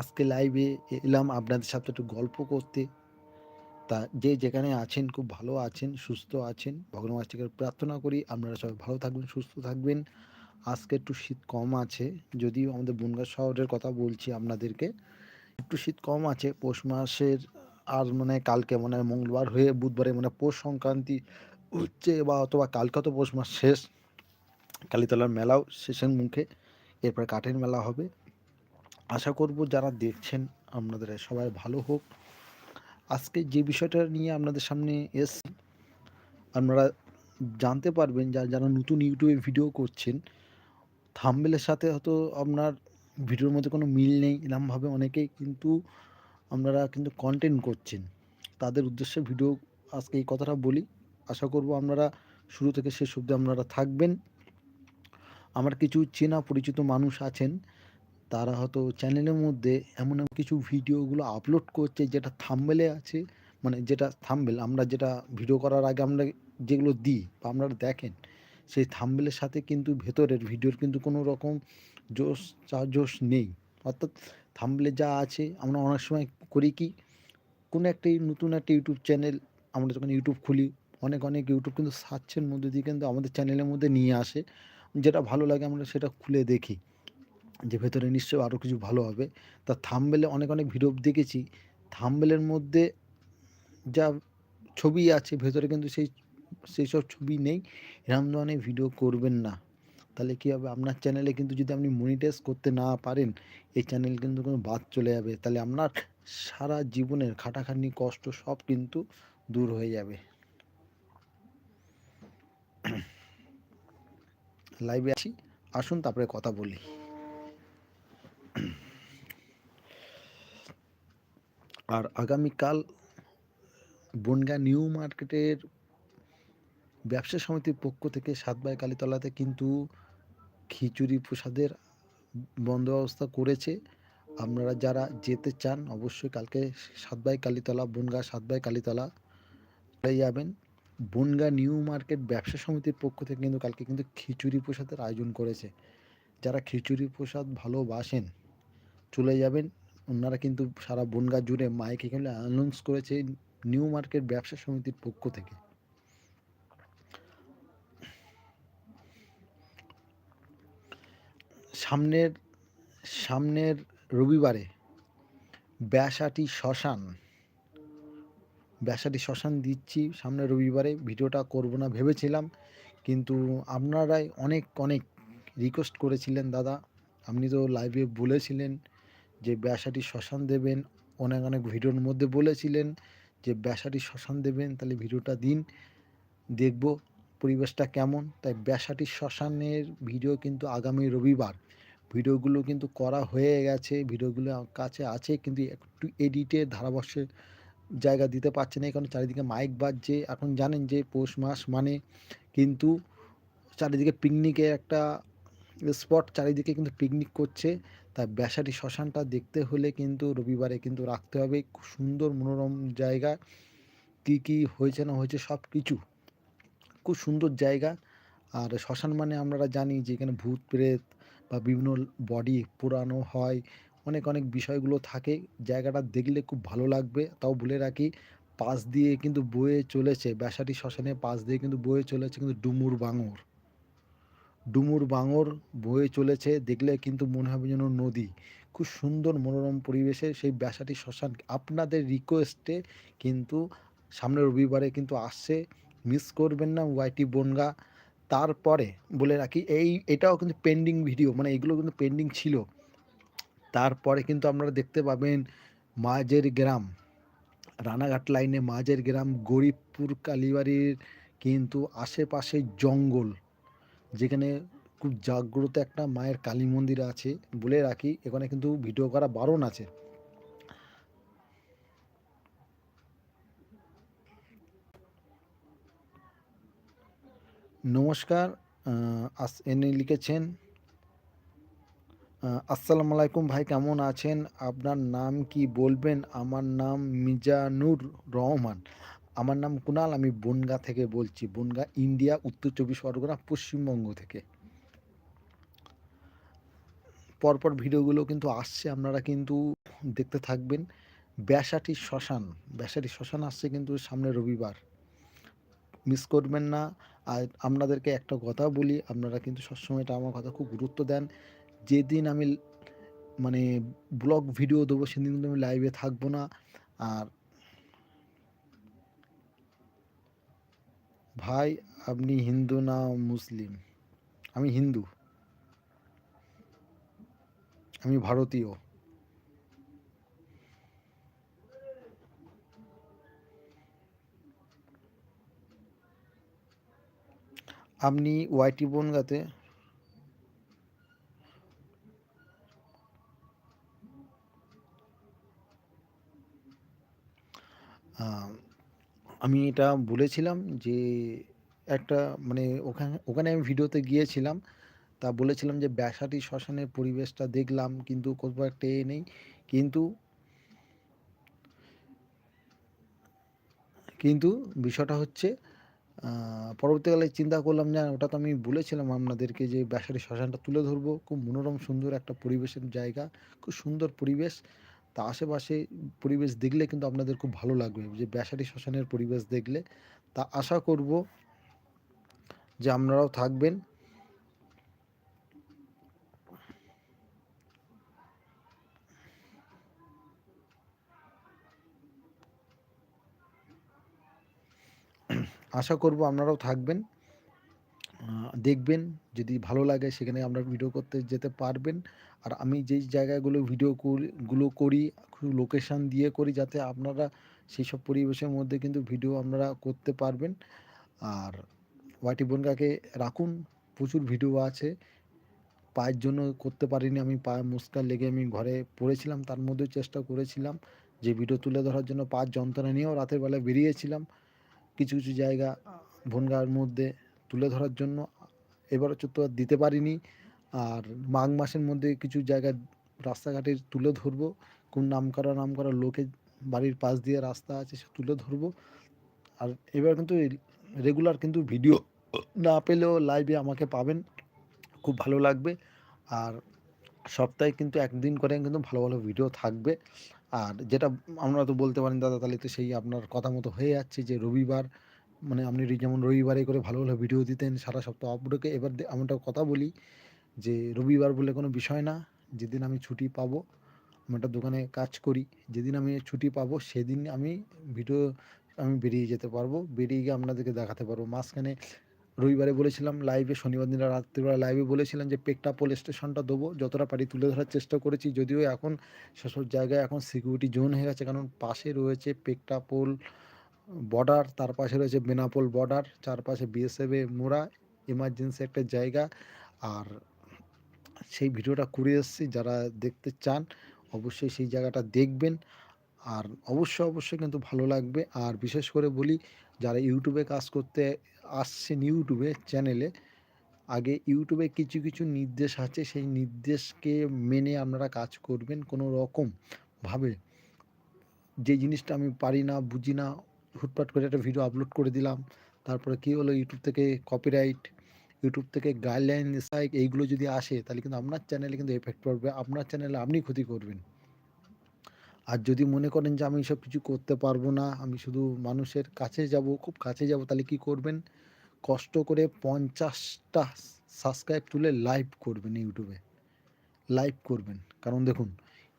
আজকে লাইভে এলাম আপনাদের সাথে একটু গল্প করতে। তা যে যেখানে আছেন, খুব ভালো আছেন, সুস্থ আছেন, ভগবান থেকে প্রার্থনা করি, আপনারা সবাই ভালো থাকবেন, সুস্থ থাকবেন। আজকে একটু শীত কম আছে, যদিও আমাদের বনগাঁ শহরের কথা বলছি আপনাদেরকে। একটু শীত কম আছে, পৌষ মাসের আর মানে কালকে মানে মঙ্গলবার হয়ে বুধবারে মানে পৌষ সংক্রান্তি হচ্ছে বা অথবা কালকে তো পৌষ মাস শেষ। কালীতলার মেলাও শেষের মুখে, এরপর কাঠের মেলা হবে। আশা করব যারা দেখছেন আপনাদের সবাই ভালো হোক। আজকে যে বিষয়টা নিয়ে আপনাদের সামনে এসছি, আপনারা জানতে পারবেন যা, যারা নতুন ইউটিউবে ভিডিও করছেন থাম্বেলের সাথে হয়তো আপনার ভিডিওর মধ্যে কোনো মিল নেই, এরমভাবে অনেকেই কিন্তু আপনারা কিন্তু কন্টেন্ট করছেন। তাদের উদ্দেশ্যে ভিডিও আজকে এই কথাটা বলি। আশা করব আপনারা শুরু থেকে শেষ অবধি আপনারা থাকবেন। আমার কিছু চেনা পরিচিত মানুষ আছেন তারা হয়তো চ্যানেলের মধ্যে এমন এমন কিছু ভিডিওগুলো আপলোড করছে, যেটা থাম্বেলে আছে মানে যেটা থাম্বেল আমরা যেটা ভিডিও করার আগে আমরা যেগুলো দিই বা আপনারা দেখেন, সেই থাম্বেলের সাথে কিন্তু ভেতরের ভিডিওর কিন্তু কোনো রকম জোশ, চা, জোশ নেই। অর্থাৎ থাম্বেলে যা আছে, আমরা অনেক সময় করি কি, কোনো একটা নতুন একটা ইউটিউব চ্যানেল আমরা যখন ইউটিউব খুলি, অনেক অনেক ইউটিউব কিন্তু সার্চের মধ্যে দিয়ে কিন্তু আমাদের চ্যানেলের মধ্যে নিয়ে আসে, যেটা ভালো লাগে আমরা সেটা খুলে দেখি। যে ভেতরে নিশ্চয়ই আরও কিছু ভালো হবে। তা থামবেলে অনেক অনেক ভিডিও দেখেছি। থামবেলের মধ্যে যা ছবি আছে, ভেতরে কিন্তু সেই সেই সব ছবি নেই। এরকম ধরনের ভিডিও করবেন না। তাহলে কী হবে? আপনার চ্যানেলে কিন্তু যদি আপনি মনিটাইজ করতে না পারেন, এই চ্যানেল কিন্তু কোনো বাদ চলে যাবে। তাহলে আপনার সারা জীবনের খাটাখাটনি, কষ্ট সব কিন্তু দূর হয়ে যাবে। লাইভে আছি। আসুন তারপরে কথা বলি। আর আগামীকাল বনগা নিউ মার্কেটের ব্যবসা সমিতির পক্ষ থেকে সাতবাই কালীতলাতে কিন্তু খিচুড়ি প্রসাদের বন্দোবস্ত করেছে। আপনারা যারা যেতে চান, অবশ্যই কালকে সাতবাই কালীতলা, বনগা সাতবাই কালীতলা চলে যাবেন। বনগা নিউ মার্কেট ব্যবসা সমিতির পক্ষ থেকে কিন্তু কালকে কিন্তু খিচুড়ি প্রসাদের আয়োজন করেছে। যারা খিচুড়ি প্রসাদ ভালোবাসেন, চলে যাবেন। ওনারা কিন্তু সারা বনগা জুড়ে মাইক এখানে অ্যানাউন্স করেছে নিউ মার্কেট ব্যবসা সমিতির পক্ষ থেকে। সামনের সামনের রবিবারে ব্যাসাটি শ্মশান ব্যাসাটি শ্মশান দিচ্ছি সামনের রবিবারে, ভিডিওটা করব না ভেবেছিলাম, কিন্তু আপনারাই অনেক অনেক রিকোয়েস্ট করেছিলেন দাদা, আপনি তো লাইভে বলেছিলেন যে ব্যাসাটি শ্মশান দেবেন, অনেক অনেক ভিডিওর মধ্যে বলেছিলেন যে ব্যাসাটি শ্মশান দেবেন, তাহলে ভিডিওটা দিন, দেখব পরিবেশটা কেমন। তাই ব্যাসাটি শ্মশানের ভিডিও কিন্তু আগামী রবিবার। ভিডিওগুলো কিন্তু করা হয়ে গেছে, ভিডিওগুলো কাছে আছে, কিন্তু একটু এডিটের ধারাবর্ষের জায়গা দিতে পারছে না কারণ চারিদিকে মাইক বাজছে। এখন জানেন যে পৌষ মাস মানে কিন্তু চারিদিকে পিকনিকের একটা স্পট চারিদিকে কিন্তু পিকনিক করছে। তা ব্যাসাটি শ্মশানটা দেখতে হলে কিন্তু রবিবারে কিন্তু রাখতে হবে। খুব সুন্দর মনোরম জায়গা। কী কী হয়েছে না হয়েছে সব কিছু খুব সুন্দর জায়গা। আর শ্মশান মানে আমরা জানি যে এখানে ভূত প্রেত বা বিভিন্ন বডি পোড়ানো হয়। অনেক অনেক বিষয়গুলো থাকে। জায়গাটা দেখলে খুব ভালো লাগবে। তাও বলে রাখি, পাশ দিয়ে কিন্তু বয়ে চলেছে। ব্যাসাটি শ্মশানে পাশ দিয়ে কিন্তু বয়ে চলেছে কিন্তু ডুমুর বাঙর। ডুমুর বাঙর বয়ে চলেছে, দেখলে কিন্তু মনে হবে যেন নদী। খুব সুন্দর মনোরম পরিবেশে সেই ব্যাসাটি শ্মশান, আপনাদের রিকোয়েস্টে কিন্তু সামনের রবিবারে কিন্তু আসছে। মিস করবেন না ওয়াইটি বনগা। তারপরে বলে রাখি, এই, এটাও কিন্তু পেন্ডিং ভিডিও মানে এগুলো কিন্তু পেন্ডিং ছিল। তারপরে কিন্তু আপনারা দেখতে পাবেন মাঝের গ্রাম। রানাঘাট লাইনে মাঝের গ্রাম গরিবপুর কালীবাড়ির কিন্তু আশেপাশে জঙ্গল। যেখানে খুব জাগ্রত একটা মায়ের কালী মন্দির আছে, বলে রাখি, এখানে কিন্তু ভিডিও করা বারণ আছে। নমস্কার এনে লিখেছেন আসসালামু আলাইকুম ভাই, কেমন আছেন? আপনার নাম কি বলবেন? আমার নাম মিজানুর রহমান। আমার নাম কুনাল, আমি বনগা থেকে বলছি। বনগা, ইন্ডিয়া, উত্তর চব্বিশ পরগনা, পশ্চিমবঙ্গ থেকে। পরপর ভিডিওগুলো কিন্তু আসছে, আপনারা কিন্তু দেখতে থাকবেন। ব্যাসাটি শ্মশান ব্যাসাটি শ্মশান আসছে কিন্তু সামনে রবিবার। মিস করবেন না। আর আপনাদেরকে একটা কথা বলি, আপনারা কিন্তু সবসময় এটা আমার কথা খুব গুরুত্ব দেন। যেদিন আমি মানে ব্লগ, ভিডিও দেবো, সেদিন কিন্তু আমি লাইভে থাকব না। আর ভাই আপনি হিন্দু না মুসলিম? আমি হিন্দু। আমি ভারতীয়। আপনি ওয়াইটি বোন বনগাতে আমি এটা বলেছিলাম যে, একটা মানে ওখানে ওখানে আমি ভিডিওতে গিয়েছিলাম। তা বলেছিলাম যে ব্যাসাটি শ্মশানের পরিবেশটা দেখলাম, কিন্তু কোথাও একটা এ নেই। কিন্তু কিন্তু বিষয়টা হচ্ছে পরবর্তীকালে চিন্তা করলাম যে, ওটা তো আমি বলেছিলাম আপনাদেরকে যে ব্যাসারি শ্মশানটা তুলে ধরবো। খুব মনোরম, সুন্দর একটা পরিবেশের জায়গা, খুব সুন্দর পরিবেশ। তা আশেপাশে পরিবেশ দেখলে কিন্তু আপনাদের খুব ভালো লাগবে। যে ব্যাসারি শ্মশানের পরিবেশ দেখলে। তা আশা করব যে আপনারাও থাকবেন। আশা করব আপনারাও থাকবেন। দেখবেন যদি ভালো লাগে সেখানে আমরা ভিডিও করতে যেতে পারবেন। আর আমি যেই জায়গাগুলো ভিডিও গুলো করি লোকেশান দিয়ে করি যাতে আপনারা সেই সব পরিবেশের মধ্যে কিন্তু ভিডিও আপনারা করতে পারবেন। আর ওয়াইটি বনগাকে রাখুন, প্রচুর ভিডিও আছে। পায়ের জন্য করতে পারিনি আমি পায়ে মুস্কার লেগে আমি ঘরে পড়েছিলাম, তার মধ্যে চেষ্টা করেছিলাম যে ভিডিও তুলে ধরার জন্য পাঁচ যন্ত্রণা নিয়েও রাতের বেলা বেরিয়েছিলাম। কিছু কিছু জায়গা বনগাঁর মধ্যে তুলে ধরার জন্য এবার হচ্ছে তো দিতে পারিনি। আর মাঘ মাসের মধ্যে কিছু জায়গা রাস্তাঘাটের তুলে ধরবো। কোন নাম করা নাম করা লোকের বাড়ির পাশ দিয়ে রাস্তা আছে, সে তুলে ধরবো। আর এবার কিন্তু রেগুলার কিন্তু ভিডিও না পেলেও লাইভে আমাকে পাবেন। খুব ভালো লাগবে। আর সপ্তাহে কিন্তু একদিন করে কিন্তু ভালো ভালো ভিডিও থাকবে। আর যেটা আমরা তো বলতে পারেন দাদা, তাহলে তো সেই আপনার কথা মতো হয়ে যাচ্ছে যে রবিবার মানে আপনি যেমন রবিবারে করে ভালো ভালো ভিডিও দিতেন, সারা সপ্তাহ আপলোডকে এবার আমি একটা কথা বলি যে রবিবার বলে কোনো বিষয় না, যেদিন আমি ছুটি পাবো, আমি একটা দোকানে কাজ করি, যেদিন আমি ছুটি পাবো, সেদিন আমি ভিডিও আমি বেরিয়ে যেতে পারব, বেরিয়ে গিয়ে আপনাদেরকে দেখাতে পারব। মাঝখানে রবিবারে বলেছিলাম লাইভে শনিবার দিন রাত্রিবেলা লাইভে বলেছিলাম যে পেকটা পোল স্টেশনটা দেবো, যতটা পারি তুলে ধরার চেষ্টা করেছি, যদিও এখন সেসব জায়গায় এখন সিকিউরিটি জোন হয়ে গেছে, কারণ পাশে রয়েছে পেকটা পোল বর্ডার তার পাশে রয়েছে বেনাপোল বর্ডার চারপাশে বিএসএফে মোড়া এমার্জেন্সি একটা জায়গা। আর সেই ভিডিওটা করে এসেছি, যারা দেখতে চান, অবশ্যই সেই জায়গাটা দেখবেন। আর অবশ্যই অবশ্যই কিন্তু ভালো লাগবে। আর বিশেষ করে বলি, যারা ইউটিউবে কাজ করতে আসছেন ইউটিউবে চ্যানেলে, আগে ইউটিউবে কিছু কিছু নির্দেশ আছে। সেই নির্দেশকে মেনে আপনারা কাজ করবেন কোনো রকমভাবে যে জিনিসটা আমি পারি না, বুঝি না হুটপাট করে একটা ভিডিও আপলোড করে দিলাম। তারপরে কী হলো? ইউটিউব থেকে কপিরাইট ইউটিউব থেকে গাইডলাইন স্ট্রাইক এইগুলো যদি আসে, তাহলে কিন্তু আপনার চ্যানেলে কিন্তু এফেক্ট পড়বে। আপনার চ্যানেলে আপনি ক্ষতি করবেন। আর যদি মনে করেন যে আমি সব কিছু করতে পারব না, আমি শুধু মানুষের কাছে যাব, খুব কাছে যাব, তাহলে কি করবেন? কষ্ট করে পঞ্চাশটা সাবস্ক্রাইব তুলে লাইভ করবেন ইউটিউবে লাইভ করবেন। কারণ দেখুন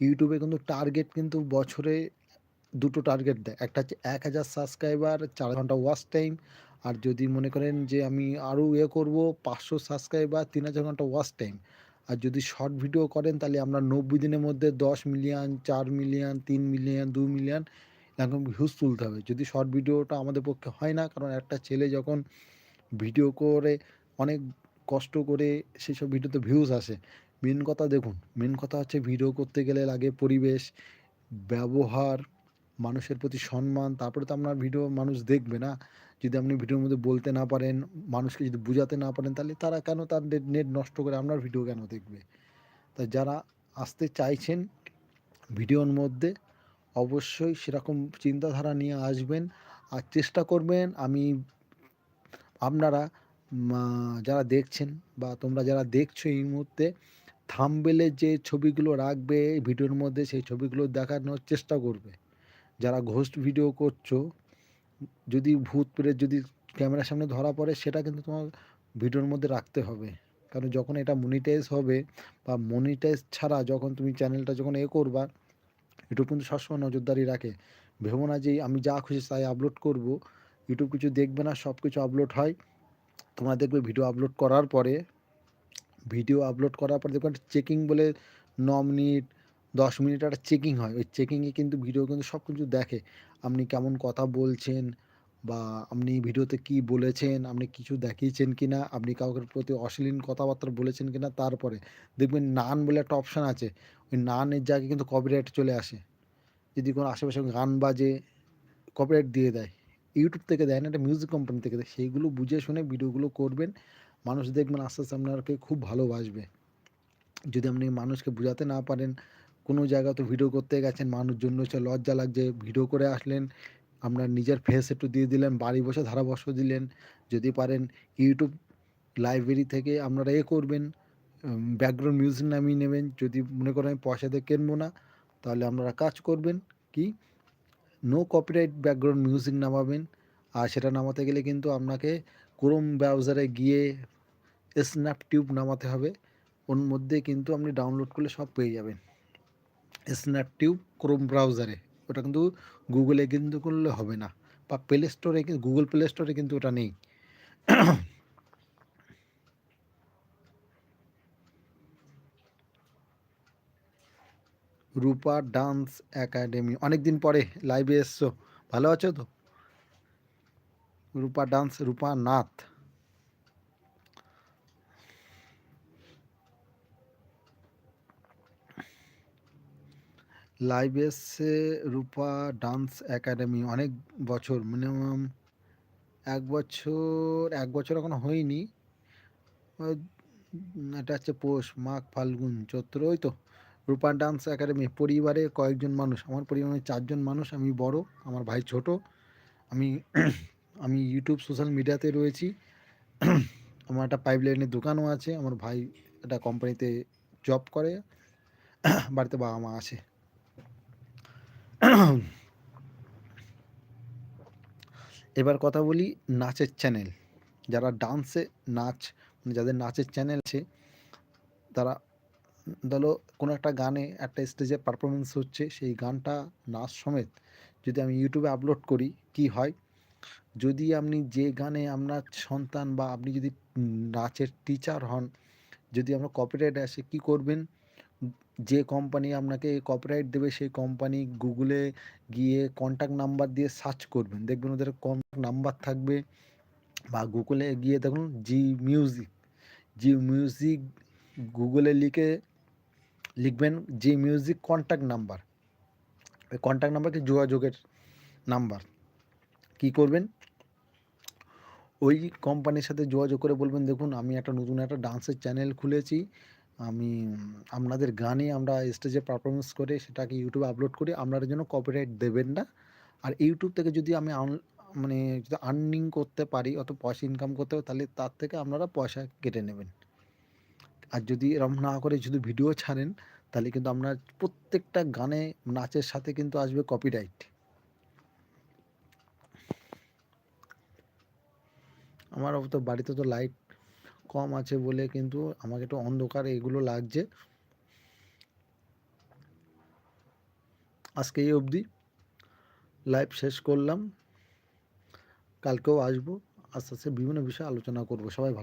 ইউটিউবে কিন্তু টার্গেট কিন্তু বছরে দুটো টার্গেট দেয়। একটা হচ্ছে এক হাজার সাবস্ক্রাইবার চার ঘণ্টা ওয়াচ টাইম আর যদি মনে করেন যে আমি আরও ইয়ে করব, পাঁচশো সাবস্ক্রাইবার তিন হাজার ঘণ্টা ওয়াচ টাইম আর যদি শর্ট ভিডিও করেন, তাহলে আমরা নব্বই দিনের মধ্যে দশ মিলিয়ন চার মিলিয়ন তিন মিলিয়ন দু মিলিয়ন এরকম ভিউজ তুলতে হবে। যদি শর্ট ভিডিওটা আমাদের পক্ষে হয় না, কারণ একটা ছেলে যখন ভিডিও করে, অনেক কষ্ট করে সেসব ভিডিওতে ভিউজ আসে। মেন কথা দেখুন মেন কথা হচ্ছে ভিডিও করতে গেলে লাগে পরিবেশ, ব্যবহার মানুষের প্রতি সম্মান, তারপরে তো আপনার ভিডিও মানুষ দেখবে না। যদি আপনি ভিডিওর মধ্যে বলতে না পারেন, মানুষকে যদি বোঝাতে না পারেন, তাহলে তারা কেন তার নেট নষ্ট করে আপনার ভিডিও কেন দেখবে? তাই যারা আসতে চাইছেন ভিডিওর মধ্যে, অবশ্যই সেরকম চিন্তাধারা নিয়ে আসবেন। আর চেষ্টা করবেন, আমি, আপনারা যারা দেখছেন বা তোমরা যারা দেখছ এই মুহূর্তে থাম্বনেলে যে ছবিগুলো রাখবে ভিডিওর মধ্যে সেই ছবিগুলো দেখানোর চেষ্টা করবে। যারা ঘোস্ট ভিডিও করছ, যদি ভূত প্রেত যদি ক্যামেরার সামনে ধরা পড়ে, সেটা কিন্তু তোমার ভিডিওর মধ্যে রাখতে হবে। কারণ যখন এটা মনিটাইজ হবে বা মনিটাইজ ছাড়া যখন তুমি চ্যানেলটা যখন এ করবা ইউটিউব কিন্তু সবসময় নজরদারি রাখে। ভেবো না যে আমি যা খুশি তাই আপলোড করব। ইউটিউব কিছু দেখবে না সব কিছু আপলোড হয়। তোমরা দেখবে ভিডিও আপলোড করার পরে ভিডিও আপলোড করার পর দেখবেন চেকিং বলে, ন মিনিট দশ মিনিট একটা চেকিং হয়। ওই চেকিংয়ে কিন্তু ভিডিও কিন্তু সব কিছু দেখে। আপনি কেমন কথা বলছেন বা আপনি ভিডিওতে কি বলেছেন, আপনি কিছু দেখিয়েছেন কি না আপনি কাউকে প্রতি অশ্লীল কথাবার্তা বলেছেন কি না তারপরে। দেখবেন নান বলে একটা অপশান আছে। ওই নানের জায়গায় কিন্তু কপিরাইট চলে আসে। যদি কোনো আশেপাশে গান বাজে কপিরাইট দিয়ে দেয়। ইউটিউব থেকে দেয় না একটা মিউজিক কোম্পানি থেকে দেয়। সেইগুলো বুঝে শুনে ভিডিওগুলো করবেন। মানুষ দেখবেন আস্তে আস্তে আপনাকে খুব ভালোবাসবে। যদি আপনি মানুষকে বোঝাতে না পারেন কোনো জায়গাতে ভিডিও করতে গেছেন, মানুষজন হচ্ছে লজ্জা লাগছে। ভিডিও করে আসলেন, আপনার নিজের ফেস একটু দিয়ে দিলেন, বাড়ি বসে ধারাবর্ষ দিলেন। যদি পারেন ইউটিউব লাইব্রেরি থেকে আপনারা এ করবেন ব্যাকগ্রাউন্ড মিউজিক নামিয়ে নেবেন। যদি মনে করেন আমি পয়সা দিয়ে কিনবো না, তাহলে আপনারা কাজ করবেন। কি? নো কপিরাইট ব্যাকগ্রাউন্ড মিউজিক নামাবেন। আর সেটা নামাতে গেলে কিন্তু আপনাকে ক্রোম ব্রাউজারে গিয়ে স্ন্যাপটিউব নামাতে হবে। ওর মধ্যে কিন্তু আপনি ডাউনলোড করলে সব পেয়ে যাবেন। স্ন্যাপ টিউব ক্রোম ব্রাউজারে ওটা কিন্তু গুগলে কিন্তু করলে হবে না। বা প্লে স্টোরে গুগল প্লে স্টোরে কিন্তু ওটা নেই। Rupa dance academy. অনেক দিন পরে লাইভে এসছো। ভালো আছো তো? Rupa dance, Rupa Nath. Live Rupa dance academy অনেক বছর মিনিমাম এক বছর এক বছর এখনও হয়নি। এটা হচ্ছে পৌষ, মাঘ, ফাল্গুন, চৈত্র, ওই তো। রূপা ডান্স একাডেমি পরিবারে কয়েকজন মানুষ, আমার পরিবারে চারজন মানুষ, আমি বড়, আমার ভাই ছোট। আমি আমি ইউটিউব সোশ্যাল মিডিয়াতে রয়েছি। আমার একটা পাইপ লাইনের দোকানও আছে, আমার ভাই একটা কোম্পানিতে জব করে। বাড়িতে বাবা মা আছে। এবার কথা বলি নাচের চ্যানেল যারা ডান্সে নাচ মানে যাদের নাচের চ্যানেল আছে, তারা, ধরো কোনো একটা গানে একটা স্টেজে পারফরমেন্স হচ্ছে, সেই গানটা নাচ সমেত যদি আমি ইউটিউবে আপলোড করি, কি হয়? যদি আপনি যে গানে আপনার সন্তান বা আপনি যদি নাচের টিচার হন, যদি আমরা কপিরাইট আসে, কি করবেন? যে কোম্পানি আপনাকে কপিরাইট দেবে, সেই কোম্পানি গুগলে গিয়ে কন্ট্যাক্ট নাম্বার দিয়ে সার্চ করবেন। দেখবেন ওদের কন্ট্যাক্ট নাম্বার থাকবে বা গুগলে গিয়ে দেখুন জি মিউজিক জি মিউজিক গুগলে লিখে লিখবেন জি মিউজিক কন্ট্যাক্ট নাম্বার ওই কন্ট্যাক্ট নাম্বারকে যোগাযোগের নাম্বার কি করবেন? ওই কোম্পানির সাথে যোগাযোগ করে বলবেন, দেখুন, আমি একটা নতুন একটা ডান্সের চ্যানেল খুলেছি। আমি, আপনাদের গানে আমরা স্টেজে পারফরমেন্স করে সেটাকে ইউটিউবে আপলোড করি, আপনারা যেন কপিরাইট দেবেন না। আর ইউটিউব থেকে যদি আমি মানে যদি আর্নিং করতে পারি, অত পয়সা ইনকাম করতে পারি, তাহলে তার থেকে আপনারা পয়সা কেটে নেবেন। আর যদি এরকম না করে যদি ভিডিও ছাড়েন, তাহলে কিন্তু আপনার প্রত্যেকটা গানে নাচের সাথে কিন্তু আসবে কপিরাইট আমার তো বাড়িতে তো লাইট কম আছে বলে কিন্তু আমাকে একটু অন্ধকার এগুলো লাগছে। আজকে এই অবধি। লাইভ শেষ করলাম। কালকেও আসব। আস্তে আস্তে বিভিন্ন বিষয়ে আলোচনা করব। সবাই ভালো